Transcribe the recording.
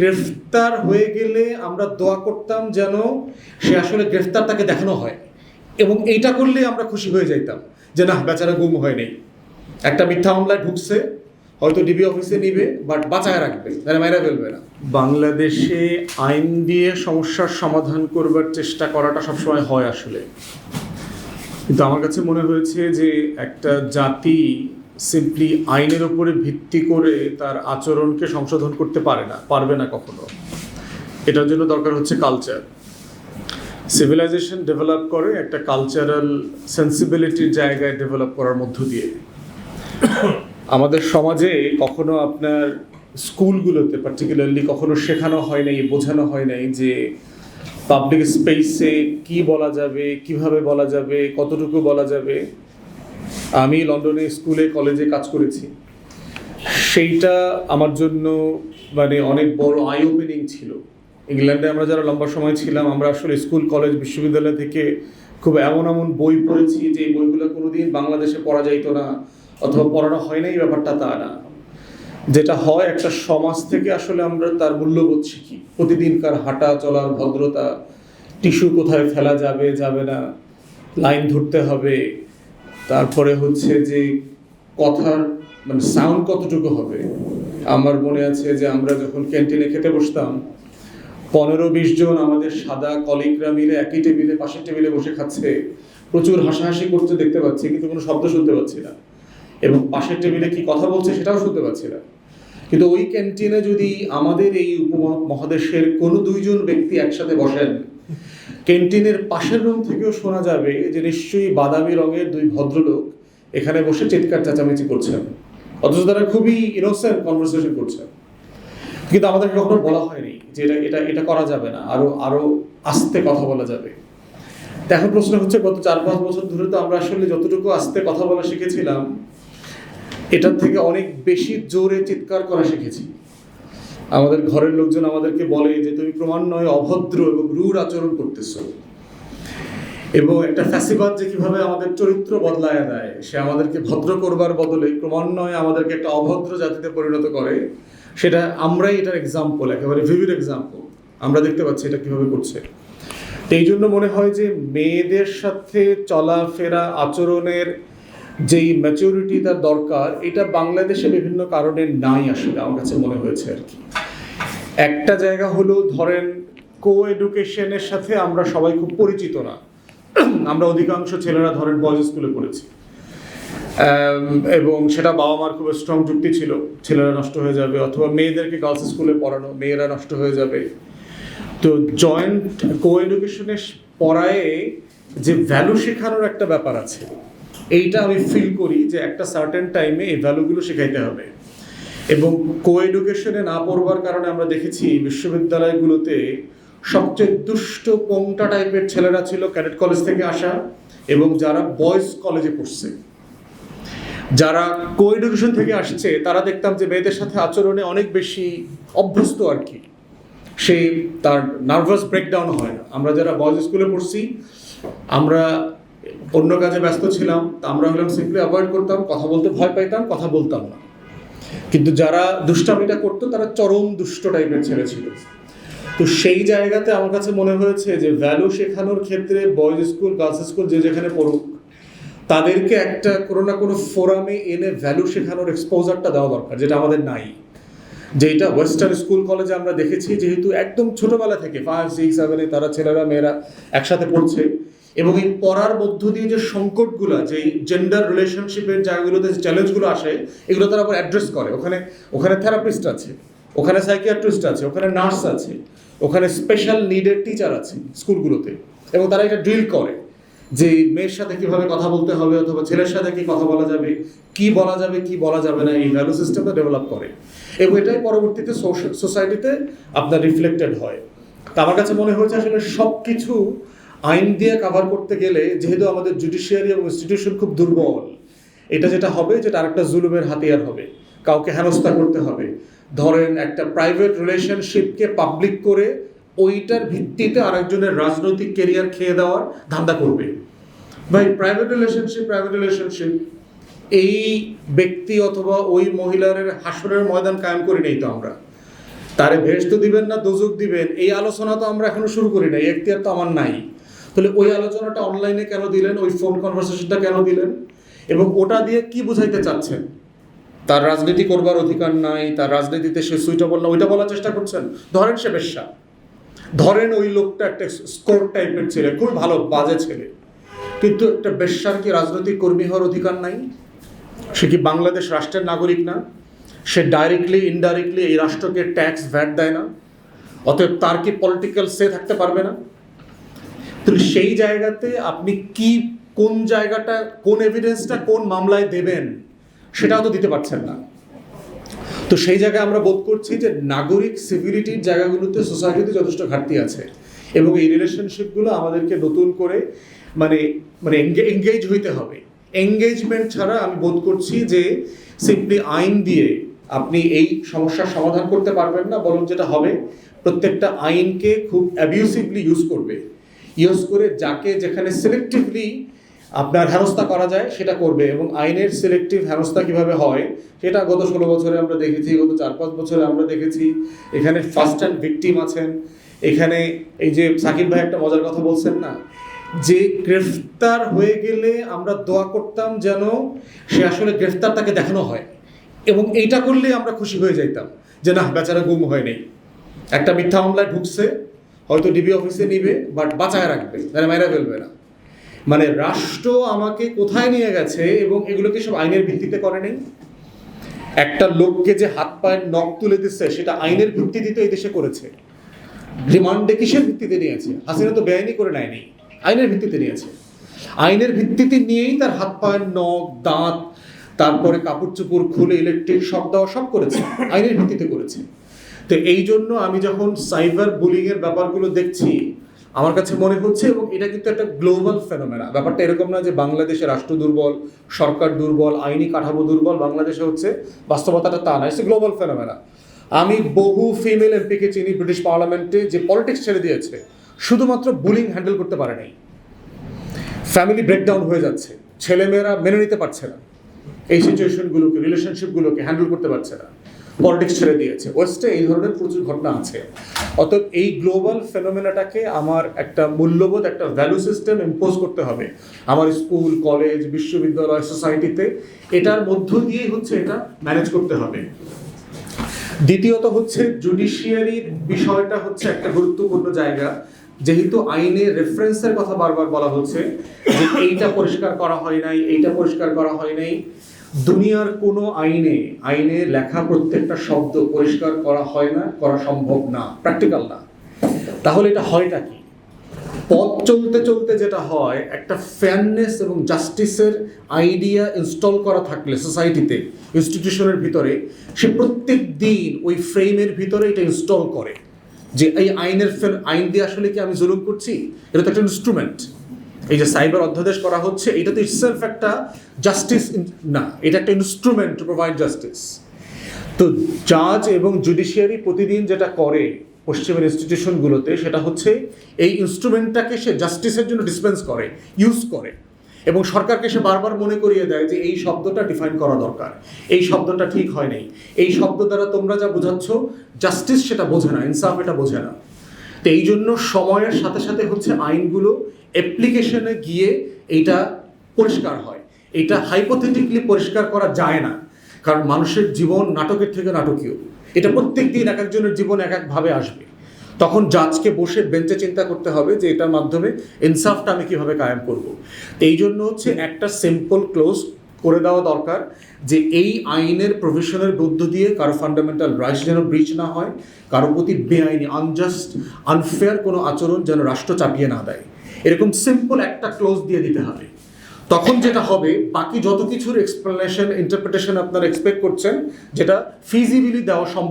গ্রেফতার হয়ে গেলে আমরা দোয়া করতাম যেন সে আসলে গ্রেফতার তাকে দেখানো হয়। এবং এইটা করলে আমরা খুশি হয়ে যাইতাম যে না, বেচারা গুম হয় নেই। একটা মিথ্যা মামলায় ঢুকছে, হয়তো ডিবি অফিসে নিবে, বাট বাঁচায় রাখবে, তাহলে মাইরা ফেলবে না। বাংলাদেশে আইন দিয়ে সমস্যার সমাধান করবার চেষ্টা করাটা সবসময় হয় আসলে। কিন্তু আমার কাছে মনে হয়েছে যে একটা জাতি সিম্পলি আইনের উপরে ভিত্তি করে তার আচরণকে সংশোধন করতে পারে না, পারবে না কখনো। এটার জন্য দরকার হচ্ছে কালচার সিভিলাইজেশন ডেভেলপ করে একটা কালচারাল সেন্সিবিলিটির জায়গায় ডেভেলপ করার মধ্য দিয়ে। আমাদের সমাজে কখনো আপনার স্কুলগুলোতে পার্টিকুলারলি কখনো শেখানো হয় নাই, বোঝানো হয় নাই যে পাবলিক স্পেসে কি বলা যাবে, কীভাবে বলা যাবে, কতটুকু বলা যাবে। আমি লন্ডনে স্কুলে, কলেজে কাজ করেছি। সেইটা আমার জন্য মানে অনেক বড় আই ওপেনিং ছিল। ইংল্যান্ডে আমরা যারা লম্বা সময় ছিলাম, আমরা আসলে স্কুল, কলেজ, বিশ্ববিদ্যালয় থেকে খুব এমন এমন বই পড়েছি যে বইগুলো কোনোদিন বাংলাদেশে পড়া যাইতো না অথবা পড়ানো হয় না এই ব্যাপারটা তা না। যেটা হয়, একটা সমাজ থেকে আসলে আমরা তার মূল্যবোধ শিখি। প্রতিদিনকার হাঁটা চলার ভদ্রতা, টিস্যু কোথায় ফেলা যাবে যাবে না, লাইন ধরতে হবে তারপরে হচ্ছে যে কথার মানে সাউন্ড কতটুকু হবে? আমার মনে আছে যে আমরা যখন ক্যান্টিনে খেতে বসতাম, পনেরো বিশ জন আমাদের সাদা কলিগরা মিলে একই টেবিলে পাশের টেবিলে বসে খাচ্ছে। প্রচুর হাসাহাসি করতে দেখতে পাচ্ছি, কিন্তু কোনো শব্দ শুনতে পাচ্ছি না। এবং পাশের টেবিলে কি কথা বলছে সেটাও শুনতে পাচ্ছি না। কিন্তু ওই ক্যান্টিনে যদি আমাদের এই উপমহাদেশের কোনো দুইজন ব্যক্তি একসাথে বসেন ক্যান্টিনের পাশের রুম থেকেও শোনা যাবে যে নিশ্চয়ই বাদামি রঙের দুই ভদ্রলোক এখানে বসে চিৎকার চেঁচামেচি করছেন। অথচ তারা খুবই ইনোসেন্ট কনভারসেশন করছেন। কিন্তু আমাদেরকে কখনো বলা হয়নি যে এটা এটা এটা করা যাবে না, আরও আরও আস্তে কথা বলা যাবে। এখন প্রশ্ন হচ্ছে, গত চার, পাঁচ বছর ধরে তো আমরা আসলে যতটুকু আস্তে কথা বলা শিখেছিলাম, এটার থেকে অনেক বেশি জোরে চিৎকার করা শিখেছি। আমাদের ঘরের লোকজন আমাদেরকে বলে যে, তুমি ক্রমান্বয়ে অভদ্র এবং রূঢ় আচরণ করতেছো। এবং একটা ফ্যাসিবাদ যে কীভাবে আমাদের চরিত্র বদলায় দেয়, সে আমাদেরকে ভদ্র করবার বদলে ক্রমান্বয়ে আমাদেরকে একটা অভদ্র জাতিতে পরিণত করে, সেটা আমরাই এটার এক্সাম্পল একেবারে ভিভিড এক্সাম্পল আমরা দেখতে পাচ্ছি এটা কীভাবে করছে। এই জন্য মনে হয় যে, মেয়েদের সাথে চলাফেরা, আচরণের যেই ম্যাচুরিটি তার দরকার, এটা বাংলাদেশে বিভিন্ন কারণে নাই আসলে আমার কাছে মনে হয়েছে আর কি। একটা জায়গা হলো, ধরেন কো এডুকেশনের সাথে আমরা সবাই খুব পরিচিত না। আমরা অধিকাংশ ছেলেরা ধরেন বয়েজ স্কুলে পড়েছি। এবং সেটা বাবা মার খুব স্ট্রং যুক্তি ছিল, ছেলেরা নষ্ট হয়ে যাবে, অথবা মেয়েদেরকে গার্লস স্কুলে পড়ানো, মেয়েরা নষ্ট হয়ে যাবে। তো জয়েন্ট কো এডুকেশনে পড়ায় যে ভ্যালু শেখানোর একটা ব্যাপার আছে এইটা আমি ফিল করি যে একটা সার্টেন টাইমে এই ভ্যালুগুলো শেখাইতে হবে। এবং কো এডুকেশনে না পড়বার কারণে আমরা দেখেছি বিশ্ববিদ্যালয়গুলোতে সবচেয়ে দুষ্ট পোংটা টাইপের ছেলেরা ছিল ক্যাডেট কলেজ থেকে আসা এবং যারা বয়েজ কলেজে পড়ছে। যারা কো এডুকেশন থেকে আসছে, তারা দেখতাম যে মেয়েদের সাথে আচরণে অনেক বেশি অভ্যস্ত আর কি। সে তার নার্ভাস ব্রেকডাউন হয় না। আমরা যারা বয়েজ স্কুলে পড়ছি, আমরা অন্য কাজে ব্যস্ত ছিলাম, তা আমরা হলাম সিম্পলি অ্যাভয়েড করতাম, কথা বলতে ভয় পাইতাম, কথা বলতাম না। কিন্তু যারা দুষ্টামিটা করতো, তারা চরম দুষ্ট টাইপের ছেলে ছিল। তো সেই জায়গাতে আমার কাছে মনে হয়েছে যে ভ্যালু শেখানোর ক্ষেত্রে বয়েজ স্কুল গার্লস স্কুল যে যেখানে পড়ুক, তাদেরকে একটা কোনো না কোনো ফোরামে এনে ভ্যালু শেখানোর এক্সপোজারটা দেওয়া দরকার, যেটা আমাদের নাই। যেটা ওয়েস্টার্ন স্কুল কলেজে আমরা দেখেছি, যেহেতু একদম ছোটবেলা থেকে ফাইভ সিক্স সেভেনে তারা ছেলেরা, মেয়েরা একসাথে পড়ছে। এবং এই পড়ার মধ্য দিয়ে যে সংকটগুলো, যে জেন্ডার রিলেশনশিপের জায়গাগুলোতে যে চ্যালেঞ্জগুলো আসে, এগুলো তারা আবার অ্যাড্রেস করে। ওখানে ওখানে থেরাপিস্ট আছে, ওখানে সাইকিয়াট্রিস্ট আছে, ওখানে নার্স আছে, ওখানে স্পেশাল নিডের টিচার আছে স্কুলগুলোতে এবং তারা এটা ড্রিল করে যে মেয়ের সাথে কীভাবে কথা বলতে হবে অথবা ছেলের সাথে কি কথা বলা যাবে, কি বলা যাবে, কি বলা যাবে না, এই ভ্যালু সিস্টেমটা ডেভেলপ করে। এবং এটাই পরবর্তীতে সোসাইটিতে আপনার রিফ্লেক্টেড হয়। তা আমার কাছে মনে হয়েছে আসলে সব কিছু আইন দিয়ে কাভার করতে গেলে যেহেতু আমাদের জুডিশিয়ারি এবং ইনস্টিটিউশন খুব দুর্বল, এটা যেটা হবে, যেটা আরেকটা জুলুমের হাতিয়ার হবে, কাউকে হেনস্থা করতে হবে। ধরেন একটা প্রাইভেট রিলেশনশিপকে পাবলিক করে ওইটার ভিত্তিতে আরেকজনের রাজনৈতিক কেরিয়ার খেয়ে দেওয়ার ধান্দা করবে। ভাই প্রাইভেট রিলেশনশিপ প্রাইভেট রিলেশনশিপ এই ব্যক্তি অথবা ওই মহিলার হাসরের ময়দান কায়েম করি নেই তো আমরা। তারে ভেস্ত দিবেন না দোজক দিবেন, এই আলোচনা তো আমরা এখনও শুরু করি নাই, এখতিয়ার তো আমার নাই। তাহলে ওই আলোচনাটা অনলাইনে কেন দিলেন? ওই ফোন কনভারসেশনটা কেন দিলেন? এবং ওটা দিয়ে কি বুঝাইতে চাচ্ছেন? তার রাজনীতি করবার অধিকার নাই, তার রাজনীতিতে সে সুইটেবল না, ওইটা বলার চেষ্টা করছেন? ধরেন সে বেশ্যা। ধরেন ওই লোকটা একটা স্কোর টাইপের ছেলে, খুব ভালো, বাজে ছেলে। কিন্তু একটা বেশ্যার কি রাজনৈতিক কর্মী হওয়ার অধিকার নাই? সে কি বাংলাদেশ রাষ্ট্রের নাগরিক না? সে ডাইরেক্টলি ইনডাইরেক্টলি এই রাষ্ট্রকে ট্যাক্স ভ্যাট দেয় না? অতএব তার কি পলিটিক্যাল সে থাকতে পারবে না? তো সেই জায়গাতে আপনি কি, কোন জায়গাটা, কোন এভিডেন্সটা কোন মামলায় দেবেন, সেটাও তো দিতে পারছেন না। তো সেই জায়গায় আমরা বোধ করছি যে নাগরিক সিভিলিটির জায়গাগুলোতে সোসাইটিতে যথেষ্ট ঘাটতি আছে এবং এই রিলেশনশিপগুলো আমাদেরকে নতুন করে মানে মানে এঙ্গেজ হইতে হবে। এঙ্গেজমেন্ট ছাড়া আমি বোধ করছি যে সিম্পলি আইন দিয়ে আপনি এই সমস্যার সমাধান করতে পারবেন না বরং যেটা হবে, প্রত্যেকটা আইনকে খুব অ্যাবিউসিভলি ইউজ করবে। ইউজ করে যাকে যেখানে সিলেক্টিভলি আপনার হেনস্থা করা যায়, সেটা করবে এবং আইনের সিলেক্টিভ হেনস্থা কীভাবে হয়, সেটা গত ষোলো বছরে আমরা দেখেছি, গত চার পাঁচ বছরে আমরা দেখেছি। এখানে ফার্স্ট হ্যান্ড ভিকটিম আছেন। এখানে এই যে সাকিব ভাই একটা মজার কথা বলছেন না? যে গ্রেফতার হয়ে গেলে আমরা দোয়া করতাম যেন সে আসলে গ্রেফতার তাকে দেখানো হয়। এবং এইটা করলে আমরা খুশি হয়ে যাইতাম যে না, বেচারা গুম হয়নি। একটা মিথ্যা মামলায় ঢুকছে হয়তো ডিবি অফিসে নিবে বাট বাঁচায় রাখবে মানে মেরে ফেলবে না। মানে রাষ্ট্র আমাকে কোথায় নিয়ে গেছে এবং এগুলোকে সব আইনের ভিত্তিতে করে নেই? একটা লোককে যে হাত পায়ের নখ তুলে দিচ্ছে, সেটা আইনের ভিত্তিতে তো এই দেশে করেছে। রিমান্ডে কিসের ভিত্তিতে নিয়েছে? হাসিনা তো বেআইনি করে নেয়নি। আইনের ভিত্তিতে নিয়েছে। আইনের ভিত্তিতে নিয়েই তার হাত পায়ের নখ, দাঁত, তারপরে কাপড় চোপড় খুলে ইলেকট্রিক শক দেওয়া সব করেছে। আইনের ভিত্তিতে করেছে। তো এই জন্য আমি যখন সাইবার বুলিং এর ব্যাপারগুলো দেখছি, আমার কাছে মনে হচ্ছে এবং এটা কিন্তু একটা গ্লোবাল ফেনোমেনা। ব্যাপারটা এরকম না যে বাংলাদেশে রাষ্ট্র দুর্বল, সরকার দুর্বল, আইনি কাঠামো দুর্বল, বাংলাদেশে হচ্ছে বাস্তবতাটা তা না গ্লোবাল ফেনোমেনা আমি বহু ফিমেল এমপিকে চিনি ব্রিটিশ পার্লামেন্টে যে পলিটিক্স ছেড়ে দিয়েছে, শুধুমাত্র বুলিং হ্যান্ডেল করতে পারে নাই। ফ্যামিলি ব্রেকডাউন হয়ে যাচ্ছে, ছেলেমেয়েরা মেনে নিতে পারছে না। এই সিচুয়েশনগুলোকে রিলেশনশিপগুলোকে হ্যান্ডেল করতে পারছে না। পলিটিক্স ছেড়ে দিয়েছে। ওয়েস্টে এই ধরনের প্রচুর ঘটনা আছে। অতএব এই গ্লোবাল ফেনোমেনাটাকে আমার একটা মূল্যবোধ, একটা ভ্যালু সিস্টেম ইম্পোজ করতে হবে। আমার স্কুল, কলেজ, বিশ্ববিদ্যালয় সোসাইটিতে এটার মধ্য দিয়েই হচ্ছে এটা ম্যানেজ করতে হবে। দ্বিতীয়ত হচ্ছে জুডিশিয়ারির বিষয়টা হচ্ছে একটা গুরুত্বপূর্ণ জায়গা। যেহেতু আইনে রেফারেন্সের কথা বারবার বলা হচ্ছে যে এইটা পরিষ্কার করা হয় নাই, এইটা পরিষ্কার করা হয় নাই দুনিয়ার কোনো আইনে আইনে লেখা প্রত্যেকটা শব্দ পরিষ্কার করা হয় না, করা সম্ভব না প্র্যাকটিক্যাল না। তাহলে এটা হয়টা কি? পথ চলতে চলতে যেটা হয়, একটা ফেয়ারনেস এবং জাস্টিসের আইডিয়া ইনস্টল করা থাকলে সোসাইটিতে ইনস্টিটিউশনের ভিতরে, সে প্রত্যেক দিন ওই ফ্রেমের ভিতরে এটা ইনস্টল করে। যে এই আইনের আইন দিয়ে আসলে কি আমি জুলুম করছি? এটা তো একটা ইনস্ট্রুমেন্ট এই যে সাইবার অধ্যাদেশ করা হচ্ছে এটা তো ইটসেলফ একটা জাস্টিস না, এটা একটা ইনস্ট্রুমেন্ট টু প্রোভাইড জাস্টিস তো জাজ এবং জুডিশিয়ারি প্রতিদিন যেটা করে পশ্চিমের ইনস্টিটিউশনগুলোতে সেটা হচ্ছে এই ইনস্ট্রুমেন্টটাকে সে জাস্টিসের জন্য ডিসপেন্স করে ইউজ করে। এবং সরকারকে সে বারবার মনে করিয়ে দেয় যে এই শব্দটা ডিফাইন করা দরকার। এই শব্দটা ঠিক হয় নাই। এই শব্দ দ্বারা তোমরা যা বোঝাচ্ছ জাস্টিস সেটা বোঝে না ইনসাফ এটা বোঝে না। তো এই জন্য সময়ের সাথে সাথে হচ্ছে আইনগুলো অ্যাপ্লিকেশনে গিয়ে এইটা পরিষ্কার হয়। এটা হাইপোথেটিকলি পরিষ্কার করা যায় না। কারণ মানুষের জীবন নাটকের থেকে নাটকীয়। এটা প্রত্যেক দিন এক একজনের জীবন এক একভাবে আসবে। তখন জাজকে বসে বেঞ্চে চিন্তা করতে হবে যে এটার মাধ্যমে ইনসাফটা আমি কীভাবে কায়েম করব। এই জন্য হচ্ছে একটা সিম্পল ক্লোজ করে দেওয়া দরকার যে এই আইনের প্রভিশনের মধ্য দিয়ে কারও ফান্ডামেন্টাল রাইটস যেন ব্রিচ না হয়, কারও প্রতি বেআইনি আনজাস্ট আনফেয়ার কোনো আচরণ যেন রাষ্ট্র চাপিয়ে না দেয়। এরকম সিম্পল একটা ক্লোজ দিয়ে দিতে হবে। তখন যেটা হবে, বাকি যত কিছুর এক্সপ্লেনেশন ইন্টারপ্রিটেশন আপনারা এক্সপেক্ট করছেন, যেটা ফিজিবিলি দেওয়া সম্ভব